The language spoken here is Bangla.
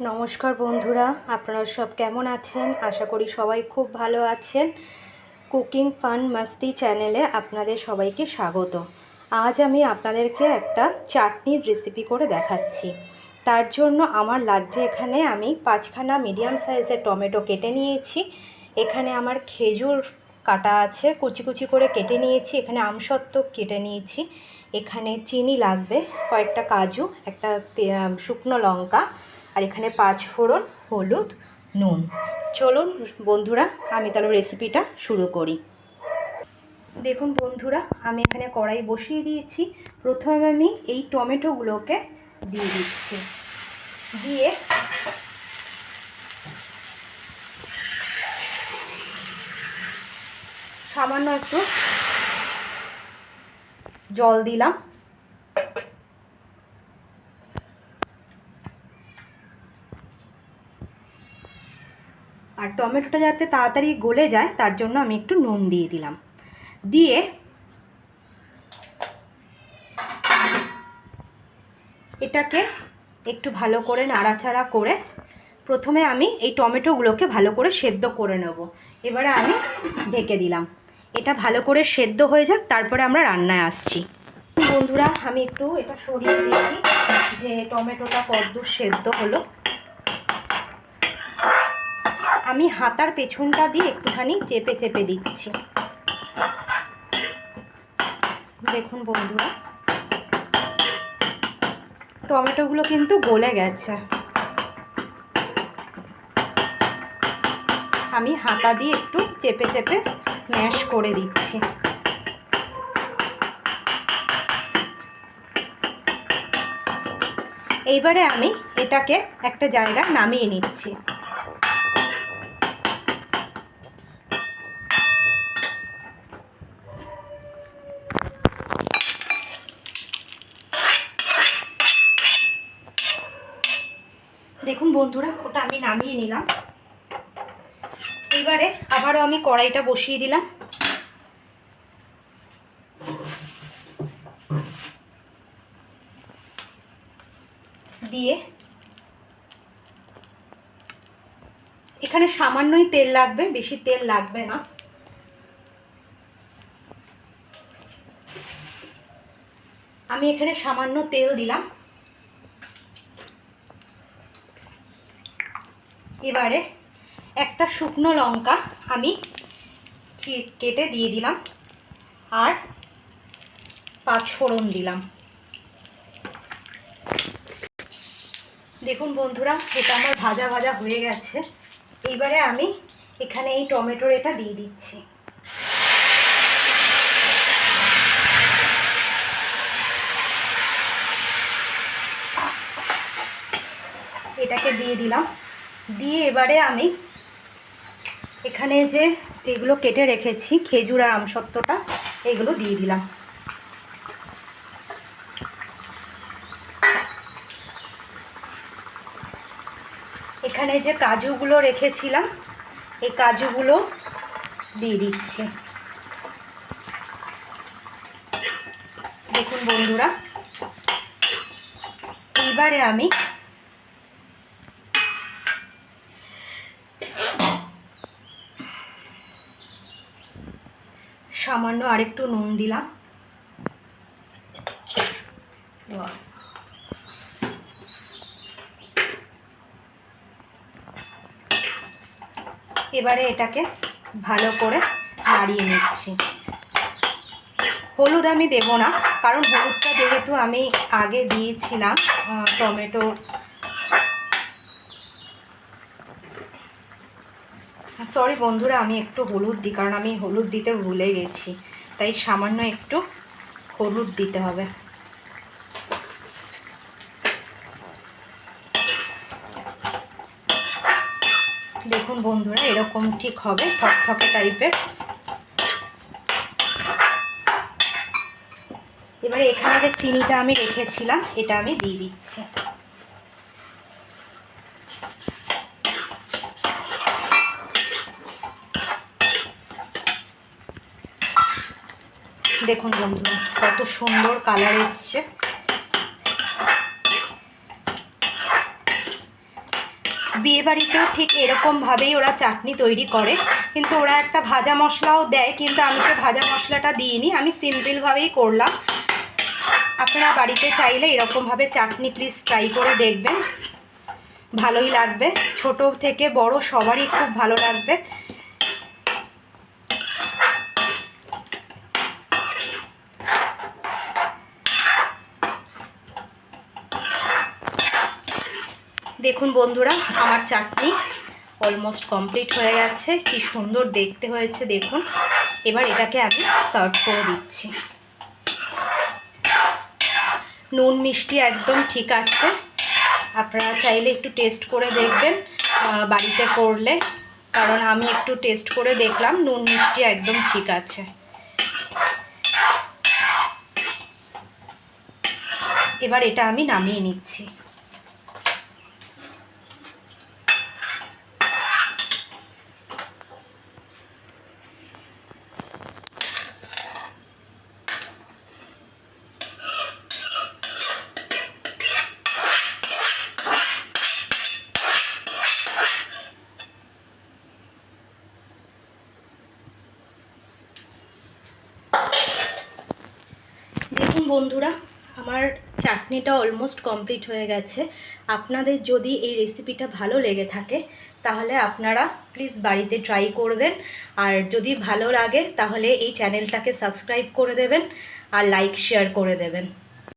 নমস্কার বন্ধুরা, আপনারা সব কেমন আছেন? আশা করি সবাই খুব ভালো আছেন। কুকিং ফান মাস্তি চ্যানেলে আপনাদের সবাইকে স্বাগত। আজ আমি আপনাদেরকে একটা চাটনির রেসিপি করে দেখাচ্ছি। তার জন্য আমার লাগছে এখানে আমি পাঁচখানা মিডিয়াম সাইজের টমেটো কেটে নিয়েছি। এখানে আমার খেজুর কাটা আছে, কুচি কুচি করে কেটে নিয়েছি। এখানে আমসত্ত্ব কেটে নিয়েছি। এখানে চিনি লাগবে, কয়েকটা কাজু, একটা শুকনো লঙ্কা আর এখানে পাঁচ ফোড়ন, হলুদ, নুন। চলুন বন্ধুরা, আমি তাহলে রেসিপিটা শুরু করি। দেখুন বন্ধুরা, আমি এখানে কড়াই বসিয়ে দিয়েছি। প্রথমে আমি এই টমেটোগুলোকে দিয়ে দিচ্ছি। দিয়ে সামান্য একটু জল দিলাম। আর টমেটোটা যাতে তাড়াতাড়ি গলে যায়, তার জন্য আমি একটু নুন দিয়ে দিলাম। দিয়ে এটাকে একটু ভালো করে নাড়াচাড়া করে প্রথমে আমি এই টমেটোগুলোকে ভালো করে সেদ্ধ করে নেব। এবারে আমি ঢেকে দিলাম। এটা ভালো করে সেদ্ধ হয়ে যাক, তারপরে আমরা রান্নায় আসছি। বন্ধুরা, আমি একটু এটা সরিয়ে দেখি যে টমেটোটা কদ্দূর সেদ্ধ হলো। আমি হাতার পেছনটা দিয়ে একটুখানি চেপে চেপে দিচ্ছি। দেখুন বন্ধুরা, টমেটোগুলো কিন্তু গলে গেছে। আমি হাতা দিয়ে একটু চেপে চেপে ম্যাশ করে দিচ্ছি। এইবারে আমি এটাকে একটা জায়গায় নামিয়ে নিচ্ছি। দেখুন বন্ধুরা, ওটা আমি নামিয়ে নিলাম। এবারে আবারও আমি কড়াইটা বসিয়ে দিলাম। দিয়ে এখানে সামান্যই তেল লাগবে, বেশি তেল লাগবে না। আমি এখানে সামান্য তেল দিলাম। এবারে একটা শুকনো লঙ্কা আমি কেটে দিয়ে দিলাম আর পাঁচ ফোড়ন দিলাম। দেখুন বন্ধুরা, এটা আমার ভাজা ভাজা হয়ে গেছে। এইবারে আমি এখানে এই টমেটোর এটা দিয়ে দিচ্ছি। এটাকে দিয়ে দিলাম। দিয়ে এবারে আমি এখানে যে এগুলো কেটে রেখেছি খেজুর আর আমসত্ত্বটা, এগুলো দিয়ে দিলাম। এখানে যে কাজুগুলো রেখেছিলাম, এই কাজুগুলো দিয়ে দিচ্ছি। দেখুন বন্ধুরা এইবারে আমি সামান্য আরেকটু নুন দিলাম। এবারে এটাকে ভালো করে নাড়িয়ে নিচ্ছি। হলুদ আমি দেব না, কারণ হলুদটা যেহেতু আমি আগে দিয়েছিলাম টমেটো সরি বন্ধুরা, আমি একটু হলুদ দিই, কারণ আমি হলুদ দিতে ভুলে গেছি। তাই সামান্য একটু হলুদ দিতে হবে। দেখুন বন্ধুরা, এরকম ঠিক হবে, থকথকে টাইপের এবারে এখানে যে চিনিটা আমি রেখেছিলাম, এটা আমি দিয়ে দিচ্ছি। দেখুন বন্ধুরা কত সুন্দর কালার এসছে। বিয়েবাড়িতেও ঠিক এরকমভাবেই ওরা চাটনি তৈরি করে, কিন্তু ওরা একটা ভাজা মশলাও দেয়, কিন্তু আমি তো ভাজা মশলাটা দিইনি, আমি সিম্পলভাবেই করলাম। আপনারা বাড়িতে চাইলে এরকমভাবে চাটনি প্লিজ ট্রাই করে দেখবেন। ভালোই লাগবে, ছোট থেকে বড় সবারই খুব ভালো লাগবে। দেখুন বন্ধুরা, আমার চাটনি অলমোস্ট কমপ্লিট হয়ে গেছে। কি সুন্দর দেখতে হয়েছে, দেখুন। এবার এটাকে আমি সার্ভ করে দিচ্ছি। নুন মিষ্টি একদম ঠিক আছে। আপনারা চাইলে একটু টেস্ট করে দেখবেন বাড়িতে করলে। কারণ আমি একটু টেস্ট করে দেখলাম, নুন মিষ্টি একদম ঠিক আছে। এবার এটা আমি নামিয়ে নিচ্ছি দেখুন বন্ধুরা, আমার চাটনিটা অলমোস্ট কমপ্লিট হয়ে গেছে। আপনাদের যদি এই রেসিপিটা ভালো লেগে থাকে, তাহলে আপনারা প্লিজ বাড়িতে ট্রাই করবেন। আর যদি ভালো লাগে, তাহলে এই চ্যানেলটাকে সাবস্ক্রাইব করে দেবেন আর লাইক শেয়ার করে দেবেন।